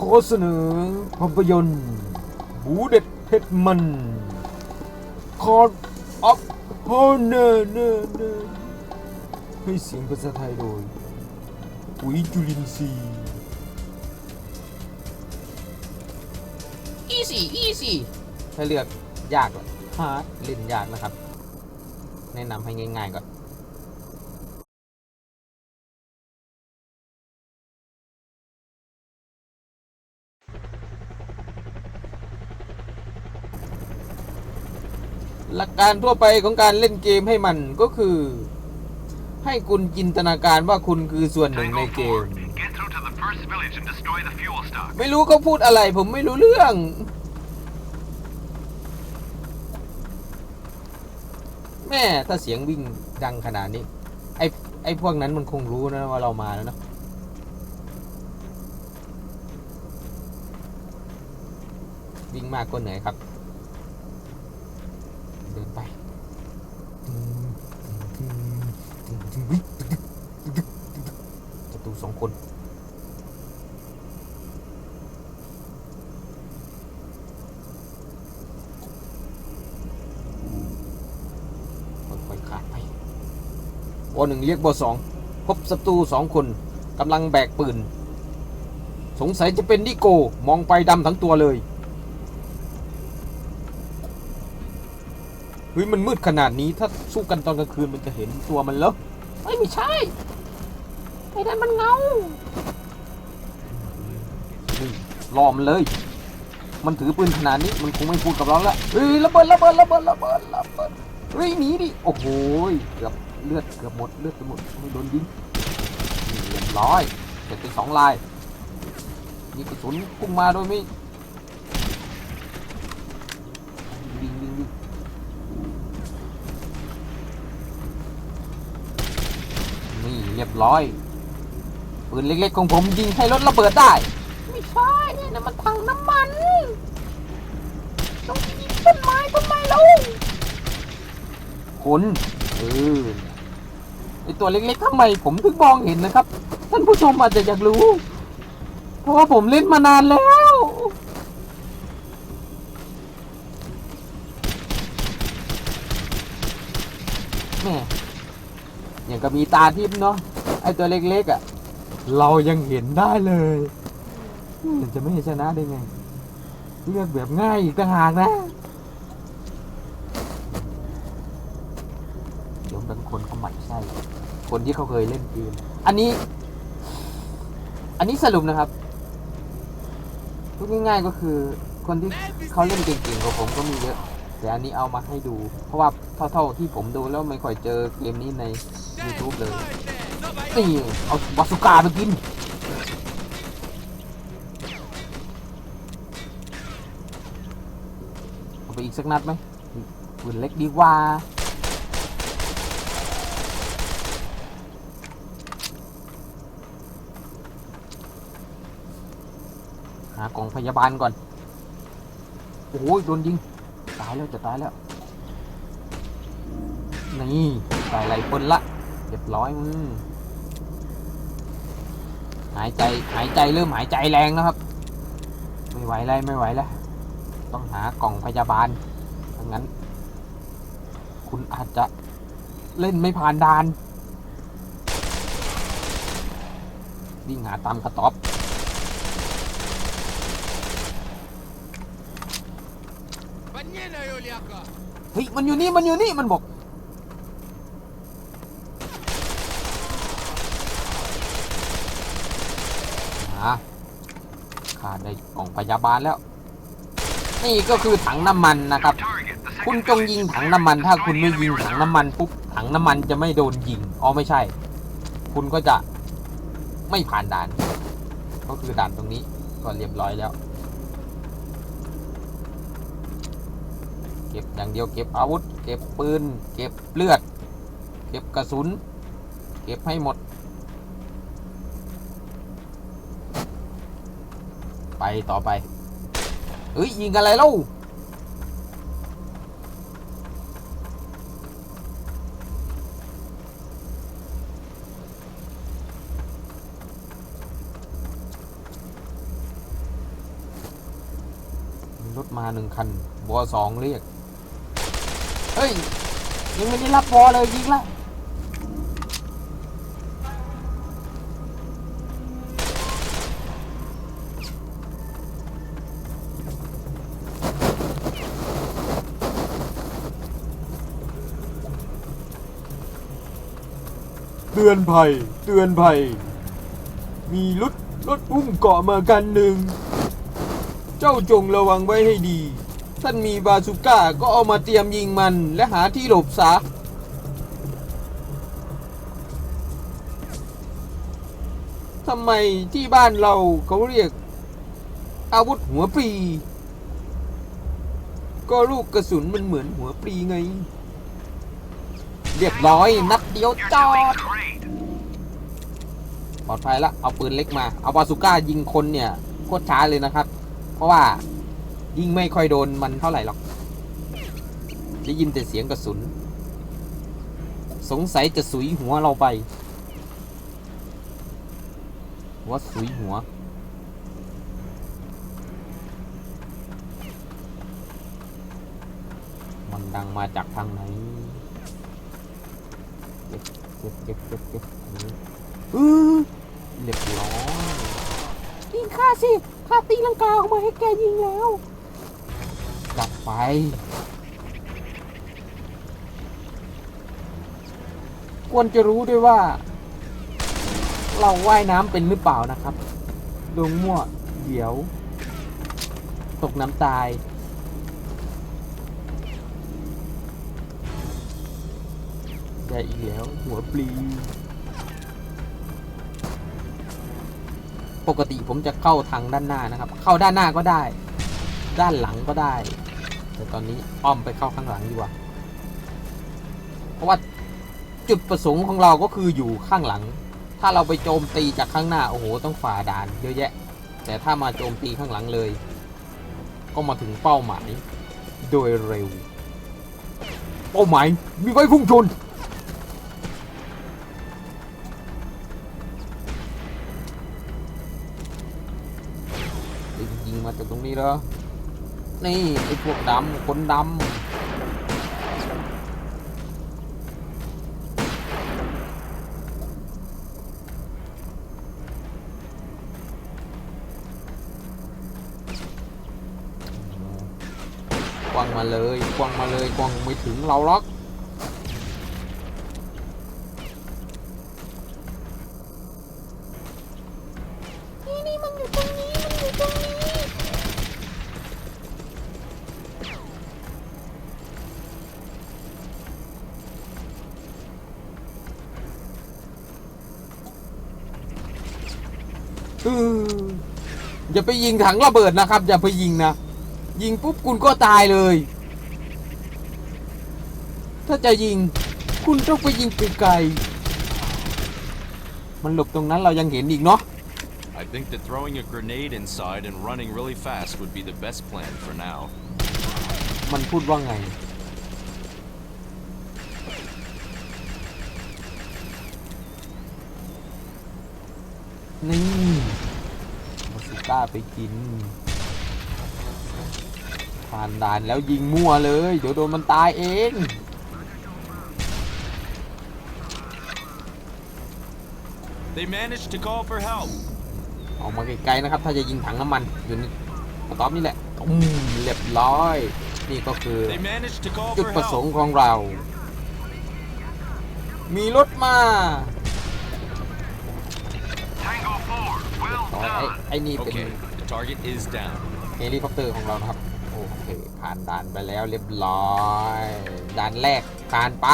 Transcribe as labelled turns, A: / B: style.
A: ขอเสนอภาพยนตร์บูเด็ดเผ็ดมัน คอร์ดออฟฮอนเนอร์เนอร์เนอร์ให้เสียงภาษาไทยโดยปุ๋ยจุลินทรีย์
B: อีซี่อีซี่ถ้าเลือกยากเหรอฮาร์ดเล่นยากนะครับ แนะนำให้ง่ายๆก่อน หลักการทั่วไปของการเล่นเกมให้มันก็คือ ให้คุณจินตนาการว่าคุณคือส่วนหนึ่งใน
C: Tango
B: เกม
C: 4, get through to the first village and destroy the fuel stock.
B: ไม่รู้เขาพูดอะไรผมไม่รู้เรื่อง แม่ถ้าเสียงวิ่งดังขนาดนี้ ไอ้ไอ้พวกนั้นมันคงรู้นะว่าเรามาแล้วเนอะวิ่งมากก็เหนื่อยครับ เดินไปศัตรูสองคน ค่อยๆขาดไป บอหนึ่งเรียกบอสองพบศัตรูสองคนกำลังแบกปืน สงสัยจะเป็นนิโกมองไปดำทั้งตัวเลยเฮ้ยมันมืดขนาดนี้ถ้าสู้กันตอนกลางคืนมันจะเห็นตัวมันเหรอเฮ้ยไม่ใช่ไอ้นั่นมันเงานี่รอมเลย มันถือปืนขนาดนี้มันคงไม่พูดกับเราละเฮ้ยระเบิดระเบิดระเบิดระเบิดระเบิดเฮ้ยหนีดิโอ้โหยเกือบ เลือดเกือบหมดเลือดไปหมดไม่โดนยิงนี่เรียบร้อยเสร็จไปสองลายนี่กระสุนพุ่งมาโดยไม่ยิงยิงยิงนี่เรียบร้อยปืนเล็กๆของผมยิงให้รถระเบิดได้ ไม่ใช่นี่นะมันถังน้ำมันต้องยิงต้นไม้ทำไมเล่าคนเออ ไอตัวเล็กๆทำไมผมถึงมองเห็นนะครับ ท่านผู้ชมอาจจะอยากรู้ เพราะว่าผมเล่นมานานแล้ว แม่อย่างก็มีตาทิพย์เนาะไอตัวเล็กๆอะ เรายังเห็นได้เลยมันจะไม่ชนะได้ไง เลือกแบบง่ายอีกต่างหากนะ เดี๋ยวบางคนเขาหมั่นไส้คนที่เขาเคยเล่นเกมอันนี้ อันนี้สรุปนะครับพูดง่ายๆก็คือ คนที่เขาเล่นเก่งๆกว่าผมก็มีเยอะ แต่อันนี้เอามาให้ดู เพราะว่าเท่าๆที่ผมดูแล้วไม่ค่อยเจอเกมนี้ใน YouTube เลยนี่เอาวาสุกาไปกินเอาไปอีกสักนัดไหมปืนเล็กดีกว่า หากล่องพยาบาลก่อน โอ้ยโดนยิง ตายแล้วจะตายแล้ว นี่ใส่ไหลเปิ้ลละเรียบร้อยมึงหายใจหายใจเริ่มหายใจแรงนะครับ ไม่ไหวแล้วไม่ไหวแล้ว ต้องหากล่องพยาบาลถ้างั้น คุณอาจจะเล่นไม่ผ่านด่านวิ่งหาตามกระต๊อบ เฮ้ยมันอยู่นี่มันอยู่นี่มันบอกอะขาดได้กล่องพยาบาลแล้ว นี่ก็คือถังน้ำมันนะครับ คุณจงยิงถังน้ำมัน ถ้าคุณไม่ยิงถังน้ำมันปุ๊บถังน้ำมันจะไม่โดนยิงอ๋อไม่ใช่ คุณก็จะไม่ผ่านด่าน ก็คือด่านตรงนี้ก็เรียบร้อยแล้ว ก็บอย่างเดียวเก็บอาวุธ เก็บปืน เก็บเลือด เก็บกระสุน เก็บให้หมด ไปต่อไปเฮ้ยยิงอะไรเล่าถมาหนึ่งคัน บอสองเรียก เฮ้ยยังไม่ได้รับบอเลยยิงละ
A: เตือนภัย เตือนภัย มีรถรถอุ้มเกาะมากันหนึ่ง เจ้าจงระวังไว้ให้ดี ท่านมีบาซูก้าก็เอามาเตรียมยิงมันและหาที่หลบซะทำไมที่บ้านเราเขาเรียก อาวุธหัวปีก็ลูกกระสุนมันเหมือนหัวปีไง
B: เรียบร้อยนัดเดียวจอดปลอดภัยล้วเอาปืนเล็กมา เอาบาซูก้ายิงคนเนี่ยโคตรช้าเลยนะครับ เพราะว่า ยิ่งไม่ค่อยโดนมันเท่าไหร่หรอกได้ยินแต่เสียงกระสุน สงสัยจะสุยหัวเราไปว่าสุยหัว มันดังมาจากทางไหนเก็บเก็บเก็บเก็บเก็บอันนี้อือเรียบร้อยยิงข้าสิข้าตีลังกาออกมาให้แกยิงแล้ว กลับไปควรจะรู้ด้วยว่า เราว่ายน้ำเป็นหรือเปล่านะครับลงมั่วเดี๋ยว ตกน้ำตายได้อีกแล้วหัวปลี ปกติผมจะเข้าทางด้านหน้านะครับ เข้าด้านหน้าก็ได้ ด้านหลังก็ได้ แต่ตอนนี้อ้อมไปเข้าข้างหลังดีกว่า เพราะว่าจุดประสงค์ของเราก็คืออยู่ข้างหลัง ถ้าเราไปโจมตีจากข้างหน้า โอ้โห ต้องฝ่าด่านเยอะแยะ แต่ถ้ามาโจมตีข้างหลังเลย ก็มาถึงเป้าหมายโดยเร็ว เป้าหมายมีไว้พุ่งชนยิงมาจากตรงนี้เหรอ นี่ไอ้พวกดำคนดำกวางมาเลยกวางมาเลยกวางไม่ถึงเราหรอกนี่นี่มันอยู่ตรงนี้ อย่าไปยิงถังระเบิดนะครับ อย่าไปยิงนะ ยิงปุ๊บคุณก็ตายเลย ถ้าจะยิง คุณต้องไปยิงไกลๆมันหลบตรงนั้นเรายังเห็นอีกเนาะ
D: I think that throwing a grenade inside and running really fast would be the best plan for now.
B: มันพูดว่าไงนี่ มาสิก้าไปกินผ่านด่านแล้วยิงมั่วเลย เดี๋ยวโดนมันตายเอง
D: They managed to call for help.
B: ออกมาไกลๆนะครับ ถ้าจะยิงถังน้ำมันอยู่ในกระต๊อบนี่แหละอืมเรียบร้อย นี่ก็คือ
D: They managed to call
B: จุด
D: for
B: ประสง
D: help.
B: ค์ของเรา มีรถมา อไอ้
C: done.
B: ไอ้นี่เป็น
D: Okay, the target is down.
B: เฮลิคอปเตอร์ของเรานะครับ โอเค ผ่านด่านไปแล้วเรียบร้อย ด่านแรกผ่านไป